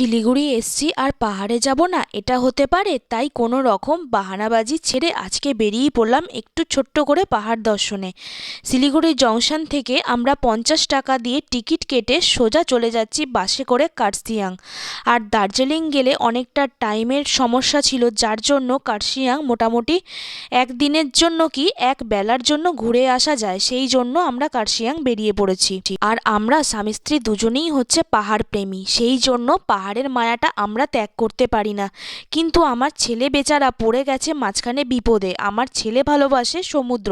শিলিগুড়ি এসছি আর পাহাড়ে যাব না, এটা হতে পারে, তাই কোনো রকম বাহানাবাজি ছেড়ে আজকে বেরিয়ে পড়লাম একটু ছোট্ট করে পাহাড় দর্শনে। শিলিগুড়ি জংশন থেকে আমরা পঞ্চাশ টাকা দিয়ে টিকিট কেটে সোজা চলে যাচ্ছি বাসে করে কার্সিয়াং আর দার্জিলিং গেলে অনেকটা টাইমের সমস্যা ছিল, যার জন্য কার্সিয়াং মোটামুটি একদিনের জন্য কি এক বেলার জন্য ঘুরে আসা যায়, সেই জন্য আমরা কার্সিয়াং বেরিয়ে পড়েছি। আর আমরা স্বামী স্ত্রী দুজনেই হচ্ছে পাহাড় প্রেমী সেই জন্য পাহাড়ের মায়াটা আমরা ত্যাগ করতে পারি না। কিন্তু আমার ছেলে বেচারা পড়ে গেছে মাঝখানে বিপদে। আমার ছেলে ভালোবাসে সমুদ্র।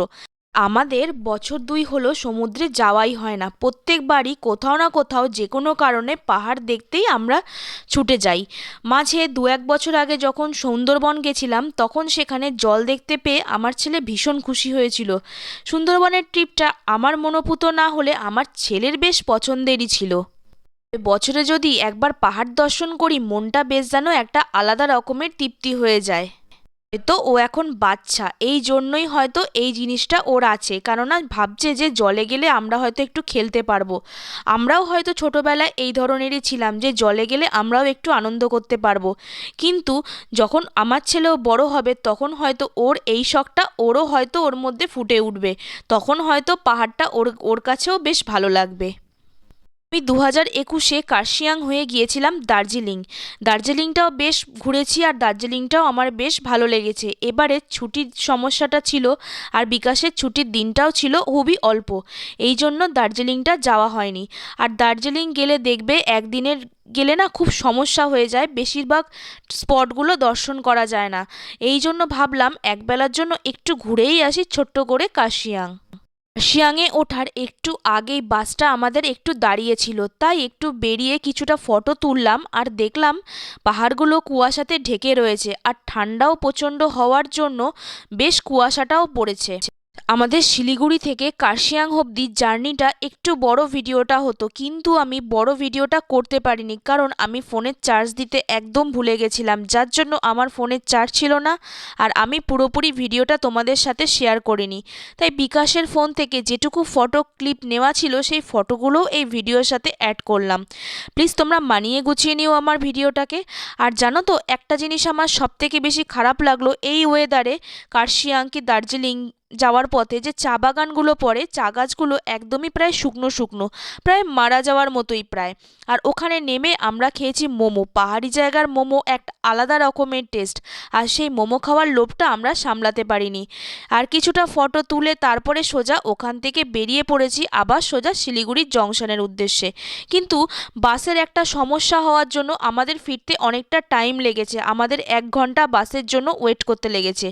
আমাদের বছর দুই হলো সমুদ্রে যাওয়াই হয় না। প্রত্যেকবারই কোথাও না কোথাও যে কোনো কারণে পাহাড় দেখতেই আমরা ছুটে যাই। মাঝে দু এক বছর আগে যখন সুন্দরবন গেছিলাম, তখন সেখানে জল দেখতে পেয়ে আমার ছেলে ভীষণ খুশি হয়েছিল। সুন্দরবনের ট্রিপটা আমার মনোপুত না হলে আমার ছেলের বেশ পছন্দেরই ছিল। বছরে যদি একবার পাহাড় দর্শন করি, মনটা বেশ যেন একটা আলাদা রকমের তৃপ্তি হয়ে যায়। হয়তো ও এখন বাচ্চা, এই জন্যই হয়তো এই জিনিসটা ওর আছে। কেননা ভাবছে যে জলে গেলে আমরা হয়তো একটু খেলতে পারব। আমরাও হয়তো ছোটোবেলায় এই ধরনেরই ছিলাম যে জলে গেলে আমরাও একটু আনন্দ করতে পারব। কিন্তু যখন আমার ছেলেও বড় হবে, তখন হয়তো ওর এই শখটা ওরও হয়তো ওর মধ্যে ফুটে উঠবে। তখন হয়তো পাহাড়টা ওর ওর কাছেও বেশ ভালো লাগবে। আমি দু হাজার একুশে কার্শিয়াং হয়ে গিয়েছিলাম দার্জিলিং। দার্জিলিংটাও বেশ ঘুরেছি আর দার্জিলিংটাও আমার বেশ ভালো লেগেছে। এবারে ছুটির সমস্যাটা ছিল আর বিকাশের ছুটির দিনটাও ছিল খুবই অল্প। এই জন্য দার্জিলিংটা যাওয়া হয়নি। আর দার্জিলিং গেলে দেখবে একদিনের গেলে না খুব সমস্যা হয়ে যায়। বেশিরভাগ স্পটগুলো দর্শন করা যায় না। এই জন্য ভাবলাম একবেলার জন্য একটু ঘুরেই আসি ছোট্ট করে কার্শিয়াং। শিয়াংয়ে ওঠার একটু আগেই বাসটা আমাদের একটু দাঁড়িয়েছিল। তাই একটু বেরিয়ে কিছুটা ফটো তুললাম আর দেখলাম পাহাড়গুলো কুয়াশাতে ঢেকে রয়েছে আর ঠান্ডাও প্রচণ্ড হওয়ার জন্য বেশ কুয়াশাটাও পড়েছে। আমাদের শিলিগুড়ি থেকে কার্শিয়াং অব্দি জার্নিটা একটু বড় ভিডিওটা হতো, কিন্তু আমি বড় ভিডিওটা করতে পারিনি, কারণ আমি ফোনের চার্জ দিতে একদম ভুলে গেছিলাম। যার জন্য আমার ফোনের চার্জ ছিল না, আর আমি পুরোপুরি ভিডিওটা তোমাদের সাথে শেয়ার করিনি। তাই বিকাশের ফোন থেকে যেটুকু ফটো ক্লিপ নেওয়া ছিল, সেই ফটোগুলোও এই ভিডিওর সাথে অ্যাড করলাম। প্লিজ তোমরা মানিয়ে গুছিয়ে নিও আমার ভিডিওটাকে। আর জানো তো, একটা জিনিস আমার সবথেকে বেশি খারাপ লাগল, এই ওয়েদারে কার্শিয়াং কি দার্জিলিং যাওয়ার পথে যে চা বাগানগুলো পড়ে, চা গাছগুলো একদমই প্রায় শুকনো শুকনো, প্রায় মারা যাওয়ার মতোই প্রায়। আর ওখানে নেমে আমরা খেয়েছি মোমো, পাহাড়ি জায়গার মোমো একটা আলাদা রকমের টেস্ট আর সেই মোমো খাওয়ার লোভটা আমরা সামলাতে পারিনি। আর কিছুটা ফটো তুলে তারপরে সোজা ওখান থেকে বেরিয়ে পড়েছি আবার সোজা শিলিগুড়ির জংশনের উদ্দেশ্যে। কিন্তু বাসের একটা সমস্যা হওয়ার জন্য আমাদের ফিরতে অনেকটা টাইম লেগেছে, আমাদের এক ঘণ্টা বাসের জন্য ওয়েট করতে লেগেছে।